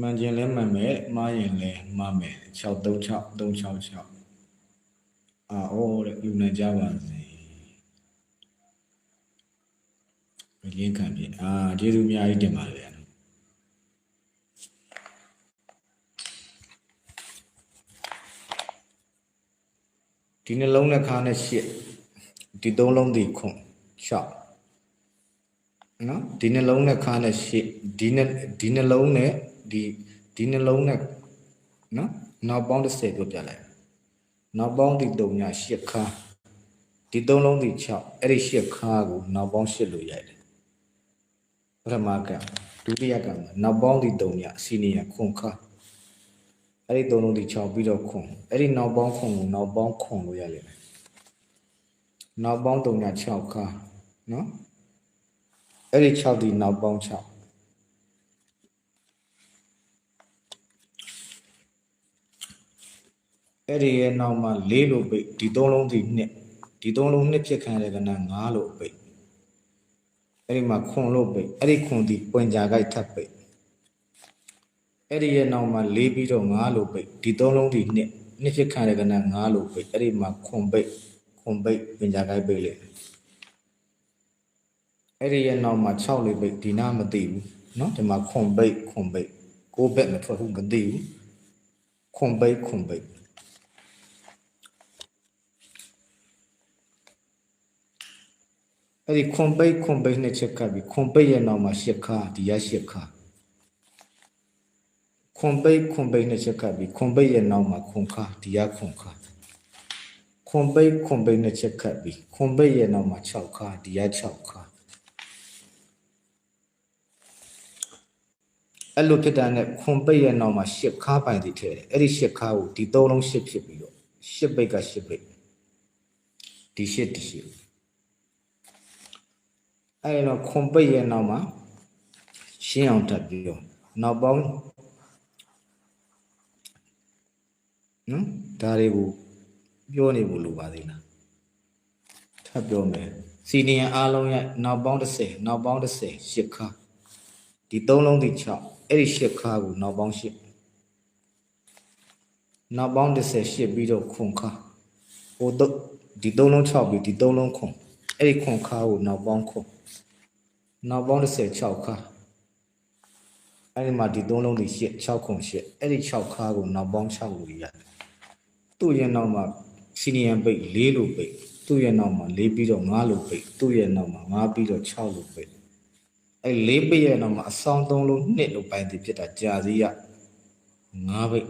မှန်ခြင်းလဲမှန်မယ်မှားရင်လဲမှားမယ်636 366အာအိုးတဲ့ယူနေကြပါစေရင်းခံပြီအာကျေးဇူးအများကြီးတင်ပါတယ်ဗျာဒီနှလုံးနဲ့ခါနဲ့ရှစ်ဒီသုံးလုံးဒီခွန်6နော်ဒီနှလုံးနဲ့ခါနဲ့ရှစ်ဒီနှဒီနှလုံးနဲ့ ဒီဒီနှလုံးနဲ့နော်နောက်ပေါင်း30ပြောပြလိုက်နောက်ပေါင်းဒီ3ည8ခါဒီသုံးလုံးဒီ6အဲ့ဒီ8ခါကိုနောက်ပေါင်း8လို့ရိုက်တယ်ပထမကဒုတိယကမှာနောက်ပေါင်းဒီ3ညစီနီယာခွန်ခါအဲ့ဒီသုံးလုံးဒီ6ပြီးတော့ခွန်အဲ့ဒီနောက်ပေါင်းခွန်ကိုနောက်ပေါင်းခွန်လို့ရလိမ့်မယ်နောက်ပေါင်း3ည6ခါနော်အဲ့ဒီ6ဒီနောက်ပေါင်း6 အဲ့ဒီရဲ့နောက်မှာ၄လို့ပိတ်ဒီသုံးလုံးဒီနှစ်ဒီသုံးလုံးနှစ်ဖြစ်ခံရတဲ့ကဏ္ဍ၅လို့ပိတ်အဲ့ဒီမှာခွန်လို့ပိတ်အဲ့ဒီခွန်ဒီပွင့်ကြကြိုက်ထပ်ပိတ်အဲ့ဒီရဲ့နောက်မှာ၄ပြီးတော့၅လို့ပိတ်ဒီသုံးလုံးဒီနှစ်နှစ်ဖြစ်ခံရတဲ့ကဏ္ဍ၅လို့ပိတ်အဲ့ဒီမှာခွန်ပိတ်ခွန်ပိတ်ပွင့်ကြကြိုက်ပိတ်လေအဲ့ဒီရဲ့နောက်မှာ6လေးပိတ်ဒီနာမသိဘူးเนาะဒီမှာခွန်ပိတ်ခွန်ပိတ်ကိုယ်ဘက်မထွက်ဘူးမသိဘူးခွန်ပိတ်ခွန်ပိတ် အဲ့ဒီခွန်ပိတ်ခွန်ပိတ်နှစ်ချက်ကပ်ပြီးခွန်ပိတ်ရဲ့နောက်မှာရှစ်ခါဒီရရှစ်ခါခွန်ပိတ်ခွန်ပိတ်နှစ်ချက်ကပ်ပြီးခွန်ပိတ်ရဲ့နောက်မှာခွန်ခါဒီရခွန်ခါခွန်ပိတ်ခွန်ပိတ်နှစ်ချက်ကပ်ပြီးခွန်ပိတ်ရဲ့နောက်မှာ6ခါဒီရ6ခါအဲ့လိုဖြစ်တာနဲ့ခွန်ပိတ်ရဲ့နောက်မှာရှစ်ခါပိုင်တည်ထည့်တယ်အဲ့ဒီရှစ်ခါကိုဒီသုံးလုံးရှစ်ဖြစ်ပြီးတော့ရှစ်ပိတ်ကရှစ်ပိတ်ဒီရှစ်ဒီရှစ် အဲ့တော့ခွန်ပိတ်ရဲ့နောက်မှာရှင်းအောင်ထပ်ပြီးတော့နောက်ပေါင်းနော်ဒါတွေကိုပြောနေဖို့လိုပါသေးလားထပ်ပြောမယ်စီနီယံအားလုံးရဲ့နောက်ပေါင်း30နောက်ပေါင်း30ရှစ်ခါဒီသုံးလုံးဒီ6အဲ့ဒီရှစ်ခါကိုနောက်ပေါင်း8နောက်ပေါင်း30ရှစ်ပြီးတော့ခွန်ခါဟိုတော့ဒီသုံးလုံး6ပြီးဒီသုံးလုံးခွန်အဲ့ဒီခွန်ခါကိုနောက်ပေါင်းခွန် နောက်ပေါင်း16ခါအဲ့ဒီမှာဒီသုံးလုံးဒီ8 6ခု8အဲ့ဒီ6ခါကိုနောက်ပေါင်း6လို့ရတယ်သူ့ရဲ့နောက်မှာစီနီယံပိတ်4လို့ပိတ်သူ့ရဲ့နောက်မှာ4ပြီးတော့5လို့ပိတ်သူ့ရဲ့နောက်မှာ5ပြီးတော့6လို့ပိတ်အဲ့4ပိတ်ရဲ့နောက်မှာအဆောင်3လို့2လို့ပိုင်တည်ဖြစ်တာကြာစီရ5ပိတ်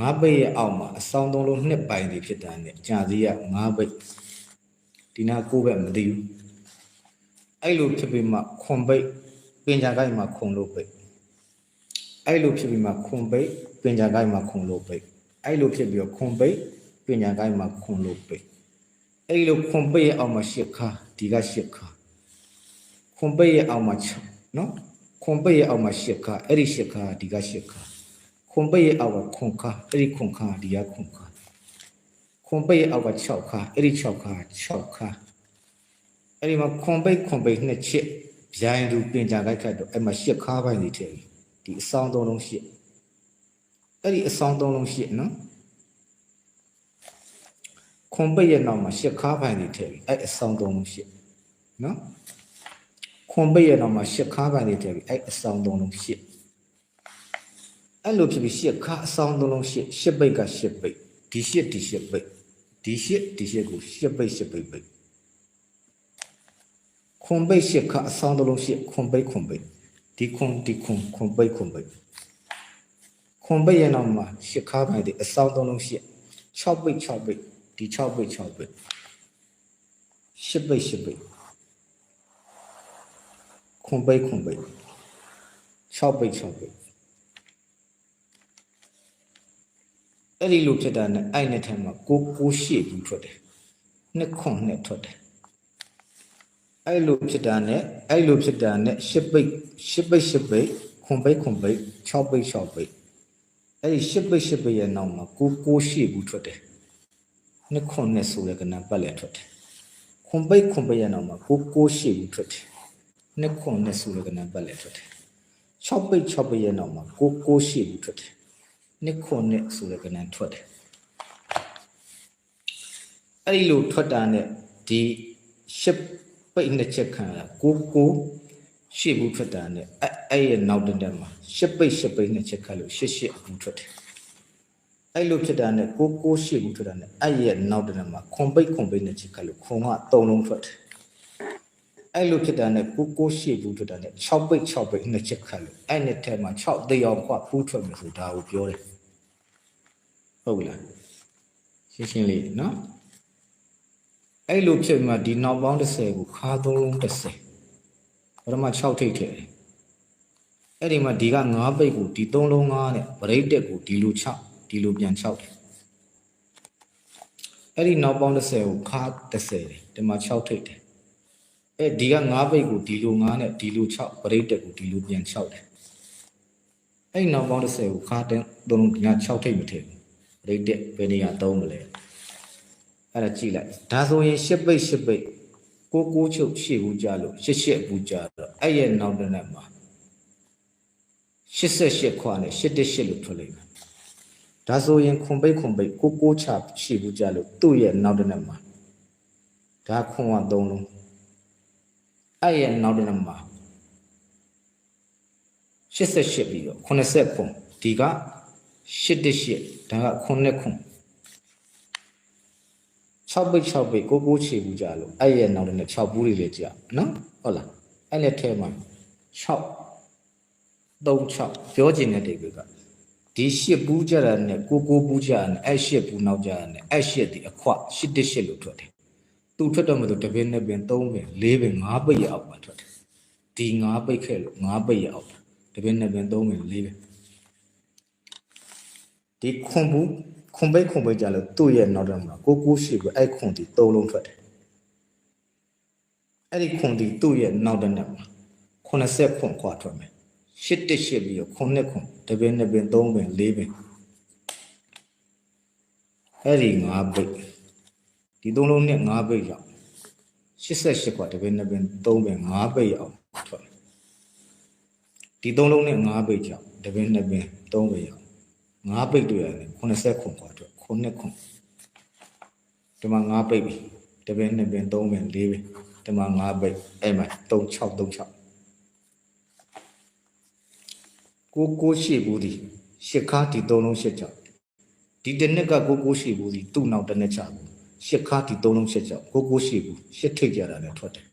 5ပိတ်ရဲ့အောက်မှာအဆောင်3လို့2ပိုင်တည်ဖြစ်တာ ਨੇ ကြာစီရ5ပိတ်ဒီနာ9ဘက်မသိဘူး အဲ့လိုဖြစ်ပြီးမှခွန်ပိတ်ပင်ကြကိုက်မှာခွန်လို့ပိတ်အဲ့လိုဖြစ်ပြီးမှခွန်ပိတ်ပင်ကြကိုက်မှာခွန်လို့ပိတ်အဲ့လိုဖြစ်ပြီးတော့ခွန်ပိတ်ပင်ကြကိုက်မှာခွန်လို့ပိတ်အဲ့လိုခွန်ပိတ်ရဲ့အောက်မှာရှစ်ခါဒီကရှစ်ခါခွန်ပိတ်ရဲ့အောက်မှာ6နော်ခွန်ပိတ်ရဲ့အောက်မှာရှစ်ခါအဲ့ဒီရှစ်ခါဒီကရှစ်ခါခွန်ပိတ်ရဲ့အောက်ကခွန်ခါအဲ့ဒီခွန်ခါဒီကခွန်ခါခွန်ပိတ်ရဲ့အောက်က6ခါအဲ့ဒီ6ခါ6ခါ အဲ့ဒီမှာခွန်ပိတ်ခွန်ပိတ်နှစ်ချစ်ဗျိုင်းသူပင်ကြခိုက်ခတ်တော့အဲ့မှာရှစ်ခါပိုင်းနေထည့်ပြီဒီအဆောင်သုံးလုံးရှစ်အဲ့ဒီအဆောင်သုံးလုံးရှစ်နော်ခွန်ပိတ်ရဲ့နောက်မှာရှစ်ခါပိုင်းနေထည့်ပြီအဲ့အဆောင်သုံးလုံးရှစ်နော်ခွန်ပိတ်ရဲ့နောက်မှာရှစ်ခါပိုင်းနေထည့်ပြီအဲ့အဆောင်သုံးလုံးရှစ်အဲ့လိုဖြစ်ပြီးရှစ်ခါအဆောင်သုံးလုံးရှစ်ရှစ်ပိတ်ကရှစ်ပိတ်ဒီရှစ်ဒီရှစ်ပိတ်ဒီရှစ်ဒီရှစ်ကိုရှစ်ပိတ်ရှစ်ပိတ်ပိတ် ခွန်ပိတ်ရှစ်ခအဆောင်တစ်လုံးရှစ်ခွန်ပိတ်ခွန်ပိတ်ဒီခွန်ဒီခွန်ခွန်ပိတ်ခွန်ပိတ်ခွန်ပိတ်ရဲ့နောက်မှာရှစ်ခါပိုင်းဒီအဆောင်တစ်လုံးရှစ်6ပိတ်6ပိတ်ဒီ6ပိတ်6ပိတ်ရှစ်ပိတ်ရှစ်ပိတ်ခွန်ပိတ်ခွန်ပိတ်6ပိတ်6ပိတ်အဲ့ဒီလိုဖြစ်တာနဲ့အဲ့နဲ့ထဲမှာကိုကိုရှေ့ဘူးထွက်တယ်နှစ်ခွန်နဲ့ထွက်တယ် အဲ့လိုဖြစ်တာနဲ့အဲ့လိုဖြစ်တာနဲ့ရှစ်ပိတ်ရှစ်ပိတ်ရှစ်ပိတ်ခွန်ပိတ်ခွန်ပိတ်6ပိတ်6ပိတ်အဲ့ဒီရှစ်ပိတ်ရှစ်ပိတ်ရဲ့နောက်မှာကိုကိုရှိဘူးထွက်တယ်နှစ်ခွန်နဲ့ဆိုတဲ့ကဏ္ဍပတ်လည်းထွက်တယ်ခွန်ပိတ်ခွန်ပိတ်ရဲ့နောက်မှာကိုကိုရှိဘူးထွက်တယ်နှစ်ခွန်နဲ့ဆိုတဲ့ကဏ္ဍပတ်လည်းထွက်တယ်6ပိတ်6ပိတ်ရဲ့နောက်မှာကိုကိုရှိဘူးထွက်တယ်နှစ်ခွန်နှစ်ဆိုတဲ့ကဏ္ဍထွက်တယ်အဲ့ဒီလိုထွက်တာနဲ့ဒီရှစ် ပိတ်နှစ်ချက်ခံရတာကိုကိုရှိဘူးထွက်တာနဲ့အဲ့အဲ့ရဲ့နောက်တစ်တက်မှာရှစ်ပိတ်ရှစ်ပိတ်နှစ်ချက်ခတ်လို့ရှစ်ရှစ်ဘူးထွက်တယ်အဲ့လိုဖြစ်တာနဲ့ကိုကိုရှိဘူးထွက်တာနဲ့အဲ့ရဲ့နောက်တစ်တက်မှာခွန်ပိတ်ခွန်ပိတ်နှစ်ချက်ခတ်လို့ခွန်က3လုံးထွက်တယ်အဲ့လိုဖြစ်တာနဲ့ကိုကိုရှိဘူးထွက်တာနဲ့6ပိတ်6ပိတ်နှစ်ချက်ခတ်လို့အဲ့နှစ်ထဲမှာ6တေအောင်ခွဖူးထွက်မယ်ဆိုဒါကိုပြောတယ်ဟုတ်ပြီလားရှင်းရှင်းလေးနော် အဲ့လိုဖြစ်မှဒီနောက်ပေါင်း30ကိုခါသုံးလုံး30ပထမ6ထိပ်ထည့်တယ်အဲ့ဒီမှာဒီက9ပိတ်ကိုဒီ3လုံး9နဲ့ဗရိတ်တက်ကိုဒီလို6ဒီလိုပြန်6တယ်အဲ့ဒီနောက်ပေါင်း30ကိုခါ30တယ်ဒီမှာ6ထိပ်တယ်အဲ့ဒီက9ပိတ်ကိုဒီလို9နဲ့ဒီလို6ဗရိတ်တက်ကိုဒီလိုပြန်6တယ်အဲ့ဒီနောက်ပေါင်း30ကိုခါတဲ့3လုံးဒီက6ထိပ်မထည့်ဘူးဗရိတ်တက်ဘယ်နေရာသုံးမလဲ အဲ့ဒါကြည့်လိုက်ဒါဆိုရင်ရှစ်ပိတ်ရှစ်ပိတ်ကိုကိုချုပ်ရှေ့ဘူးကြလို့ရှစ်ရှစ်ဘူးကြတော့အဲ့ရဲ့နောက်တစ်နေ့မှာ88ခွာနဲ့88လို့ထွက်လိမ့်မယ်ဒါဆိုရင်ခွန်ပိတ်ခွန်ပိတ်ကိုကိုချရှေ့ဘူးကြလို့သူ့ရဲ့နောက်တစ်နေ့မှာဒါခွန်က3လုံးအဲ့ရဲ့နောက်တစ်နေ့မှာ88ပြီးတော့80ခွန်ဒီက88ဒါက9ခွန် 6ပိတ်6ပိတ်ကိုကိုချေဘူးကြလို့အဲ့ရဲ့နောက်တဲ့6ဘူးတွေလည်းကြာနော်ဟုတ်လားအဲ့နဲ့ထဲမှာ6 3 6ပြောချင်တဲ့တိတ်ကဒီ8ဘူးကြတာနဲ့ကိုကိုဘူးကြတာနဲ့အဲ့8ဘူးနောက်ကြတာနဲ့အဲ့8ဒီအခွ8တစ်8လို့ထွက်တယ်သူထွက်တော့မလို့တပင်းနဲ့ပင်3ပင်4ပင်5ပိတ်ရအောင်ပါထွက်တယ်ဒီ5ပိတ်ခဲ့လို့5ပိတ်ရအောင်တပင်းနဲ့ပင်3ပင်4ပင်ဒီခွန်ဘူး ခွန်ပိတ်ခွန်ပိတ်ကြလို့သူ့ရဲ့နောက်တော့မှာကိုကိုရှိပြီးအဲ့ခွန်ဒီ၃လုံးထွက်တယ်အဲ့ဒီခွန်ဒီသူ့ရဲ့နောက်တဲ့နဲ့မှာ80ခွန်ခွာထွက်မယ်ရှစ်တစ်ရှစ်ပြီးတော့ခွန်နှစ်ခွန်တပင်းနှစ်ပင်သုံးပင်လေးပင်အဲ့ဒီ၅ပိတ်ဒီသုံးလုံးနဲ့၅ပိတ်ရောက်88ခွာတပင်းနှစ်ပင်သုံးပင်၅ပိတ်ရောက်ထွက်မယ်ဒီသုံးလုံးနဲ့၅ပိတ်ကြောက်တပင်းနှစ်ပင်သုံးပင်ရောက် ငါးပိတ်တွေ့ရတယ်80ခွန်ခွာအတွက်ခုနှစ်ခွန်ဒီမှာငါးပိတ်ပြီတပင်းနှစ်ပင်သုံးပင်လေးပင်ဒီမှာငါးပိတ်အဲ့မှာ36 36ကိုကိုရှိဘူးဒီရှစ်ခါဒီသုံးလုံးရှစ်ကြောက်ဒီတစ်နှစ်ကကိုကိုရှိဘူးဒီသူ့နောက်တစ်နှစ်ချဘူးရှစ်ခါဒီသုံးလုံးရှစ်ကြောက်ကိုကိုရှိဘူးရှစ်ထိတ်ကြတာလည်းထွက်တယ်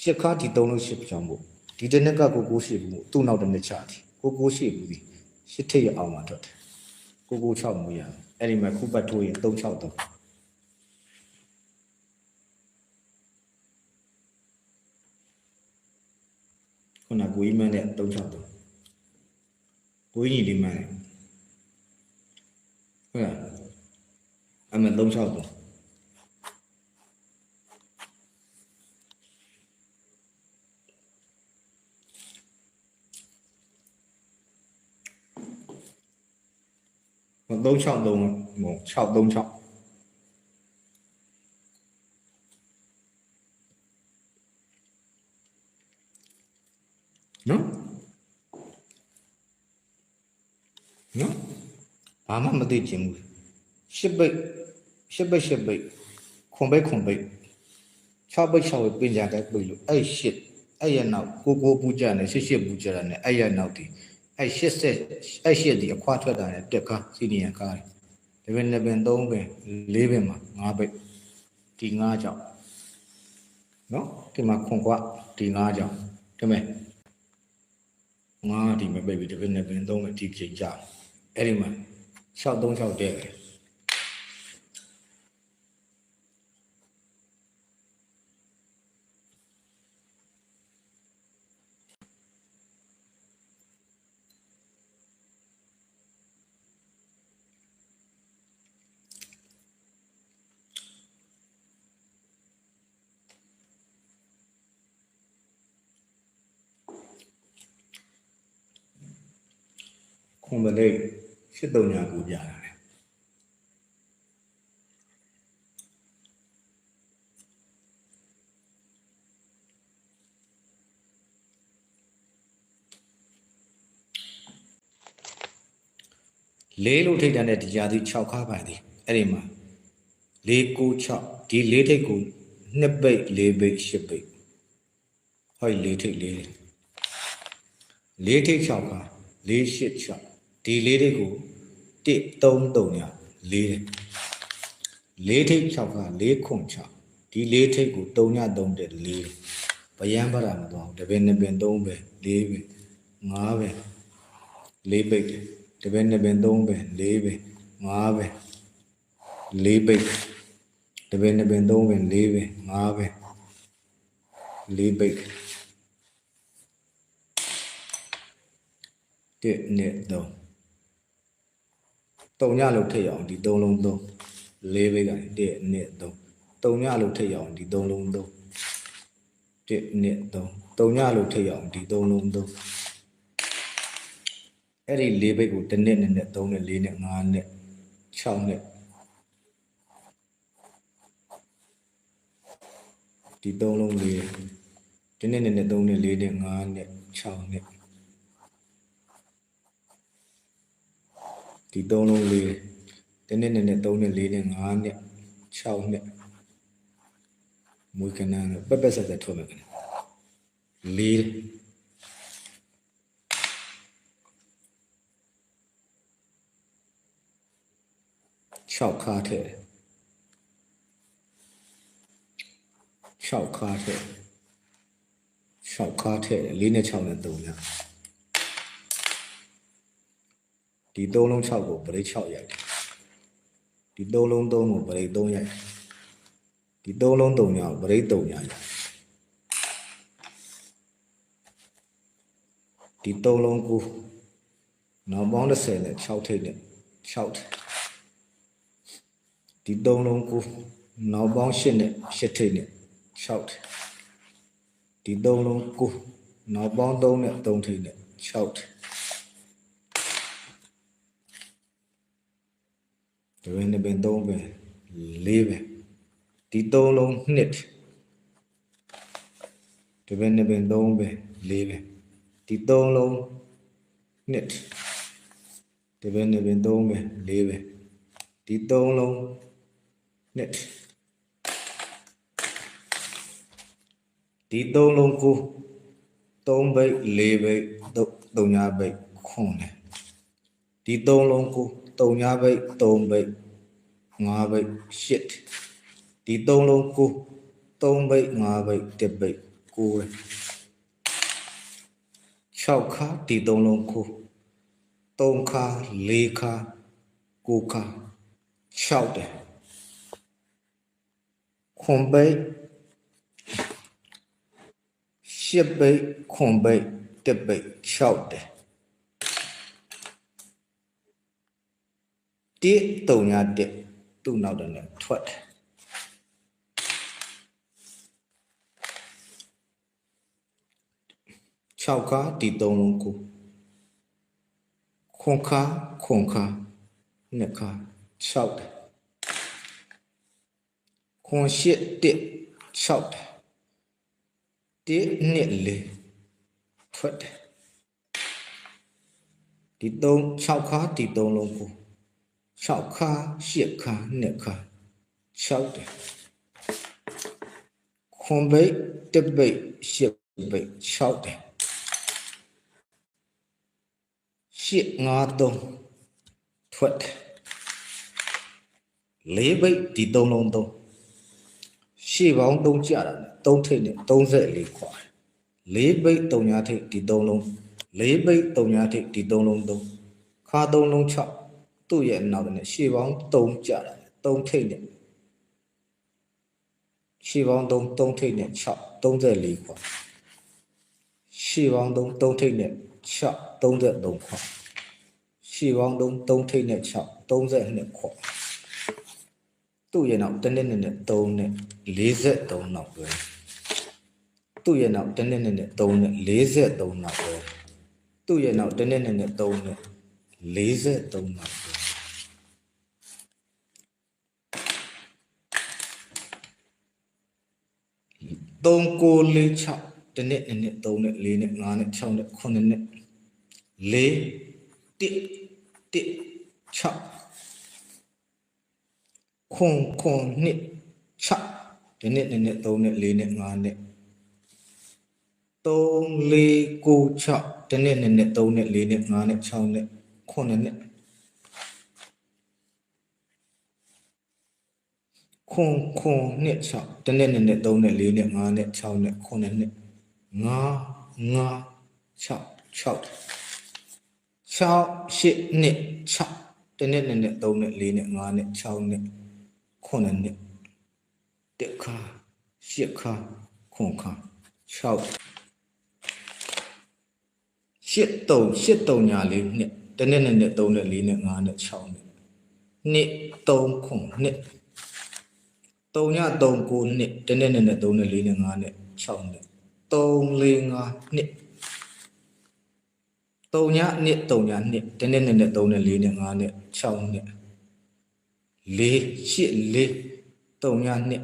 ရှစ်ခါဒီသုံးလုံးရှစ်ကြောက်မို့ဒီတစ်နှစ်ကကိုကိုရှိဘူးသူ့နောက်တစ်နှစ်ချတယ်ကိုကိုရှိဘူးဒီ ရစ်ထိပ်ရအောင်မှာထွက်တယ်ကိုကို6မွေးရအဲ့ဒီမှာခုပတ်ထိုးရင်363ခုနကိုကြီးမန်းတဲ့363ကိုကြီးညီလေးမန်းတဲ့ဟုတ်လားအမှ363 363 636နော်နော်ဘာမှမသိချင်ဘူးရှစ်ပိတ်ရှစ်ပိတ်ရှစ်ပိတ်ခွန်ပိတ်ခွန်ပိတ်6ပိတ်6ပိတ်ပင်ကြတဲ့ပိတ်လို့အဲ့ရှစ်အဲ့ရနောက်ကိုကိုပူကြတယ်ရှစ်ရှစ်ပူကြတယ်အဲ့ရနောက်ဒီ အဲ့ရှစ်ဆက်အဲ့ရှစ်ဒီအခွားထွက်တာနဲ့တက်ကားစီနီယံကားတယ်ဒါပေမဲ့နှစ်ပင်သုံးပင်လေးပင်မှာငါးပိတ်ဒီငါးကြောင့်နော်ဒီမှာခွန်ကွာဒီငါးကြောင့်ဒါပေမဲ့ငါးဒီမပိတ်ပြီးဒါပေမဲ့နှစ်ပင်သုံးပင်ဒီချိန်ကြအဲ့ဒီမှာ636တဲ့တ ခွန်ပလိတ်စစ်တုံညာကိုပြတာလေလေးလို့ထိတ်တန်တဲ့တရားသူ6ခါပါသည်အဲ့ဒီမှာ၄၉6ဒီ၄ထိတ်ကို2ပိတ်၄ပိတ်10ပိတ်ဟောဒီ၄ထိတ်၄၄ထိတ်6ခါ၄8 6 ဒီလေးထိတ်ကို1 3 3ညလေးတယ်လေးထိတ်6ခါ၄ခွန်6ဒီလေးထိတ်ကို3ည3တဲ့လေးတယ်ဗယံပရမတော့တပင်နှစ်ပင်3ပဲ၄ပဲ5ပဲ၄ပိတ်တယ်တပင်နှစ်ပင်3ပဲ၄ပဲ5ပဲ၄ပိတ်တပင်နှစ်ပင်3ပဲ၄ပဲ5ပဲ၄ပိတ်တစ်နှစ်3 တုံညလို့ထိတ်အောင်ဒီ3လုံး3၄ပိတ်ကတစ်နှစ်3တုံညလို့ထိတ်အောင်ဒီ3လုံး3တစ်နှစ်3တုံညလို့ထိတ်အောင်ဒီ3လုံး3အဲ့ဒီ၄ပိတ်ကိုတစ်နှစ်နဲ့နဲ့3နဲ့4နဲ့5နဲ့6နဲ့ဒီ3လုံးလေးဒီနှစ်နဲ့နဲ့3နဲ့4နဲ့5နဲ့6နဲ့ ဒီ3လုံးလေးဒီနှစ်နဲ့နဲ့3နဲ့4နဲ့5နဲ့6နဲ့မွေးကနန်းပက်ပက်ဆက်ဆက်ထွက်မယ်ခင်ဗျလေး6ခါထည့်6ခါထည့်6ခါထည့်4နဲ့6နဲ့3ည ဒီ3လုံး6ကိုပရိတ်6ရိုက်တယ်ဒီ3လုံး3ကိုပရိတ်3ရိုက်ဒီ3လုံး3ညကိုပရိတ်3ညရိုက်ဒီ3လုံး9နောက်ပေါင်း30နဲ့6ထိပ်နဲ့6ထိပ်ဒီ3လုံး9နောက်ပေါင်း8နဲ့8ထိပ်နဲ့6ထိပ်ဒီ3လုံး9နောက်ပေါင်း3နဲ့3ထိပ်နဲ့6 ထိပ်ဒီဝင်နေပင်3ပင်4ပင်ဒီ3လုံး2ဒီပင်နေပင်3ပင်4ပင်ဒီ3လုံး2ဒီပင်နေပင်3ပင်4ပင်ဒီ3လုံး2ဒီ3လုံး9 3ဘိတ်4ဘိတ်3ညာဘိတ်ခွန်တယ်ဒီ3လုံး9 3 nha vậy 3 vậy nga vậy, shit. Tí tông luôn cu tông vậy nga vậy tiếp vậy cu này chào kha, tí tông luôn cu tông kha, lê kha cu kha chào đẹp khổng bấy xếp bấy khổng bấy tiếp bấy chào đẹp 1 3 1သူ့နောက်တည်းနဲ့ထွက်တယ်6ခါဒီ3လုံးကိုခွန်ခါခွန်ခါနှစ်ခါ6တယ်ခွန်ရှစ်တစ်6တယ်တစ်နှစ်လေးထွက်တယ်ဒီ3 6ခါဒီ3လုံးကို 6ခါ8ခါ2ခါ6တယ်ခွန်ဘိတ်တပိတ်8ဘိတ်6တယ်8 5 3ထွက်တယ်4ဘိတ်ဒီ3လုံး3ရှေ့ပေါင်း3ကြတာ3ထိပ်နဲ့34ခွာ4ဘိတ်3ညာထိပ်ဒီ3လုံး4ဘိ သူ့ရဲ့နောက်နဲ့ရှေ့ပေါင်း3ကြတာ3ထိပ်နဲ့ရှေ့ပေါင်း3 3ထိပ်နဲ့6 34ခွာရှေ့ပေါင်း3 3ထိပ်နဲ့6 33ခွာရှေ့ပေါင်း3 3ထိပ်နဲ့6 32ခွာသူ့ရဲ့နောက်တစ်နှစ်နဲ့3နဲ့43နောက်ပဲသူ့ရဲ့နောက်တစ်နှစ်နဲ့3နဲ့43နောက်ပဲသူ့ရဲ့နောက်တစ်နှစ်နဲ့3နဲ့43နောက် 3 9 4 6တစ်နှစ်နှစ်3နဲ့4နဲ့5နဲ့6နဲ့9နဲ့4 1 1 6ခွန်ခွန်နှစ်6ဒီနှစ်နှစ်နှစ်3နှစ်4နှစ်5နှစ်3 4 9 6ဒီနှစ်နှစ်နှစ်3နှစ်4နှစ်5နှစ်6နှစ်9နှ ခွန်ခွန်နှစ်6ဒီနှစ်နှစ်နှစ်3နှစ်4နှစ်5နှစ်6နှစ်9နှစ်5 5 6 6 6 8နှစ်6တနှစ်နှစ်နှစ်3နှစ်4နှစ်5နှစ်6နှစ်9နှစ်တက်ခါရှစ်ခါခွန်ခါ6ရှစ်တုံရှစ်တုံညာလေးနှစ်တနှစ်နှစ်နှစ်3နှစ်4နှစ်5နှစ်6နှစ်နှစ်3ခွန်နှစ် 3ည3ကိုနှစ်တနှစ်နှစ်နှစ်3နှစ်4နှစ်5နှစ်6နှစ်3 4 5နှစ်3ညနှစ်3ညနှစ်တနှစ်နှစ်နှစ်3နှစ်4နှစ်5နှစ်6နှစ်4 8 4 3ညနှစ်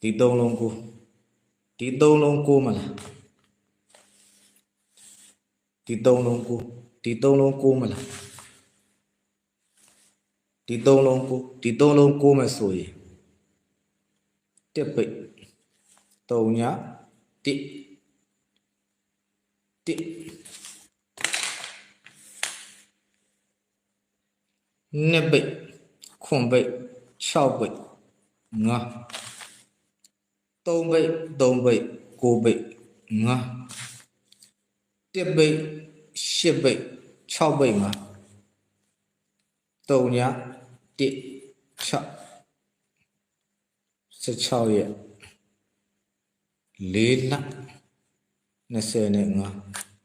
ဒီသုံးလုံးကိုဒီသုံးလုံးကိုမလားဒီသုံးလုံးကိုဒီသုံးလုံးကိုမလား ဒီသုံးလုံးကိုဒီသုံးလုံးကိုမဆိုရင်တက်ပိတ်3ည1 1နှစ်ပိတ်ခွန်ပိတ်6ပိတ်5 3ပိတ်3ပိတ်9ပိတ်5 1ပိတ်10ပိတ်6ပိတ်5 3ည1 6 16ရက်4လ25